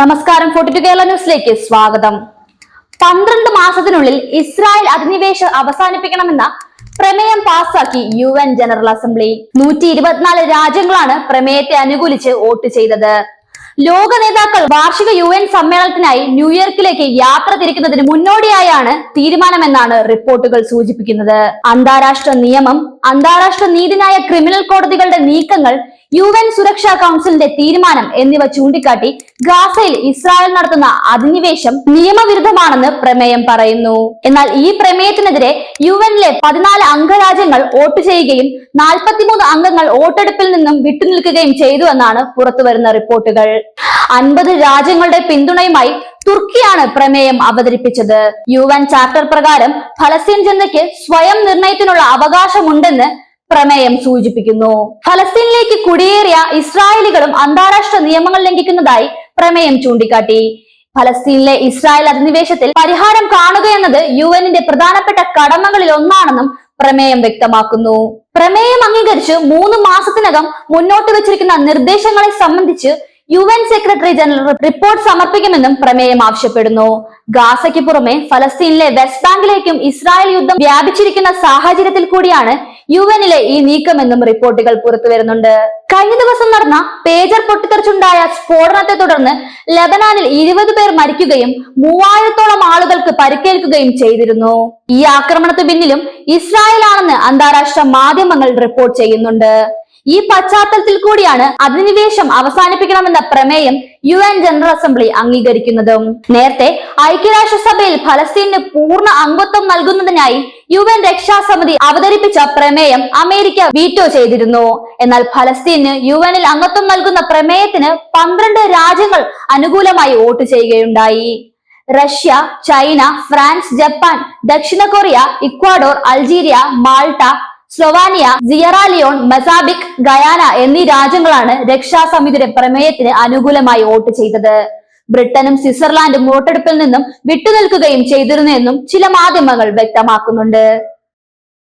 നമസ്കാരം. ഫോർട്ടി കേരള ന്യൂസിലേക്ക് സ്വാഗതം. പന്ത്രണ്ട് മാസത്തിനുള്ളിൽ ഇസ്രായേൽ അധിനിവേശം അവസാനിപ്പിക്കണമെന്ന പ്രമേയം പാസാക്കി യു എൻ ജനറൽ അസംബ്ലി. നൂറ്റി ഇരുപത്തിനാല് രാജ്യങ്ങളാണ് പ്രമേയത്തെ അനുകൂലിച്ച് വോട്ട് ചെയ്തത്. ലോക നേതാക്കൾ വാർഷിക യു എൻ സമ്മേളനത്തിനായി ന്യൂയോർക്കിലേക്ക് യാത്ര തിരിക്കുന്നതിന് മുന്നോടിയായാണ് തീരുമാനമെന്നാണ് റിപ്പോർട്ടുകൾ സൂചിപ്പിക്കുന്നത്. അന്താരാഷ്ട്ര നിയമം അന്താരാഷ്ട്ര നീതിന്യായ ക്രിമിനൽ കോടതികളുടെ നീക്കങ്ങൾ യു എൻ സുരക്ഷാ കൗൺസിലിന്റെ തീരുമാനം എന്നിവ ചൂണ്ടിക്കാട്ടി ഗാസയിൽ ഇസ്രായേൽ നടത്തുന്ന അധിനിവേശം നിയമവിരുദ്ധമാണെന്ന് പ്രമേയം പറയുന്നു. എന്നാൽ ഈ പ്രമേയത്തിനെതിരെ യു എനിലെ പതിനാല് അംഗരാജ്യങ്ങൾ വോട്ട് ചെയ്യുകയും നാൽപ്പത്തിമൂന്ന് അംഗങ്ങൾ വോട്ടെടുപ്പിൽ നിന്നും വിട്ടുനിൽക്കുകയും ചെയ്തു എന്നാണ് പുറത്തുവരുന്ന റിപ്പോർട്ടുകൾ. അൻപത് രാജ്യങ്ങളുടെ പിന്തുണയുമായി തുർക്കിയാണ് പ്രമേയം അവതരിപ്പിച്ചത്. യു എൻ ചാപ്റ്റർ പ്രകാരം ഫലസ്തീൻ ജനതയ്ക്ക് സ്വയം നിർണയത്തിനുള്ള അവകാശമുണ്ടെന്ന് പ്രമേയം സൂചിപ്പിക്കുന്നു. ഫലസ്തീനിലേക്ക് കുടിയേറിയ ഇസ്രായേലികളും അന്താരാഷ്ട്ര നിയമങ്ങൾ ലംഘിക്കുന്നതായി പ്രമേയം ചൂണ്ടിക്കാട്ടി. ഫലസ്തീനിലെ ഇസ്രായേൽ അധിനിവേശത്തിൽ പരിഹാരം കാണുക എന്നത് യു എന്നിന്റെ പ്രധാനപ്പെട്ട കടമകളിൽ ഒന്നാണെന്നും പ്രമേയം വ്യക്തമാക്കുന്നു. പ്രമേയം അംഗീകരിച്ച് മൂന്ന് മാസത്തിനകം മുന്നോട്ട് വെച്ചിരിക്കുന്ന നിർദ്ദേശങ്ങളെ സംബന്ധിച്ച് U N secretary general report സമർപ്പിക്കുമെന്നും പ്രമേയം ആവശ്യപ്പെടുന്നു. ഗാസയ്ക്ക് പുറമെ ഫലസ്തീനിലെ വെസ്റ്റ് ബാങ്കിലേക്കും ഇസ്രായേൽ യുദ്ധം വ്യാപിച്ചിരിക്കുന്ന സാഹചര്യത്തിൽ കൂടിയാണ് യു എനിലെ ഈ നീക്കമെന്നും റിപ്പോർട്ടുകൾ പുറത്തു വരുന്നുണ്ട്. കഴിഞ്ഞ ദിവസം നടന്ന പേജർ പൊട്ടിത്തെറിച്ചുണ്ടായ സ്ഫോടനത്തെ തുടർന്ന് ലബനാനിൽ ഇരുപത് പേർ മരിക്കുകയും മൂവായിരത്തോളം ആളുകൾക്ക് പരിക്കേൽക്കുകയും ചെയ്തിരുന്നു. ഈ ആക്രമണത്തിന് പിന്നിലും ഇസ്രായേൽ ആണെന്ന് അന്താരാഷ്ട്ര മാധ്യമങ്ങൾ റിപ്പോർട്ട് ചെയ്യുന്നുണ്ട്. ഈ പശ്ചാത്തലത്തിൽ കൂടിയാണ് അധിനിവേശം അവസാനിപ്പിക്കണമെന്ന പ്രമേയം യു എൻ ജനറൽ അസംബ്ലി അംഗീകരിക്കുന്നതും. നേരത്തെ ഐക്യരാഷ്ട്രസഭയിൽ ഫലസ്തീന് പൂർണ അംഗത്വം നൽകുന്നതിനായി യു എൻ രക്ഷാസമിതി അവതരിപ്പിച്ച പ്രമേയം അമേരിക്ക വീറ്റോ ചെയ്തിരുന്നു. എന്നാൽ ഫലസ്തീന് യു എനിൽ അംഗത്വം നൽകുന്ന പ്രമേയത്തിന് പന്ത്രണ്ട് രാജ്യങ്ങൾ അനുകൂലമായി വോട്ട് ചെയ്യുകയുണ്ടായി. റഷ്യ ചൈന ഫ്രാൻസ് ജപ്പാൻ ദക്ഷിണ Korea Ecuador Algeria Malta Slovenia Sierra Leone Mozambique Guyana എന്നീ രാജ്യങ്ങളാണ് രക്ഷാസമിതിയുടെ പ്രമേയത്തിന് അനുകൂലമായി വോട്ട് ചെയ്തത്. ബ്രിട്ടനും സ്വിറ്റ്സർലാൻഡും വോട്ടെടുപ്പിൽ നിന്നും വിട്ടുനിൽക്കുകയും ചെയ്തിരുന്നു എന്നും ചില മാധ്യമങ്ങൾ വ്യക്തമാക്കുന്നുണ്ട്.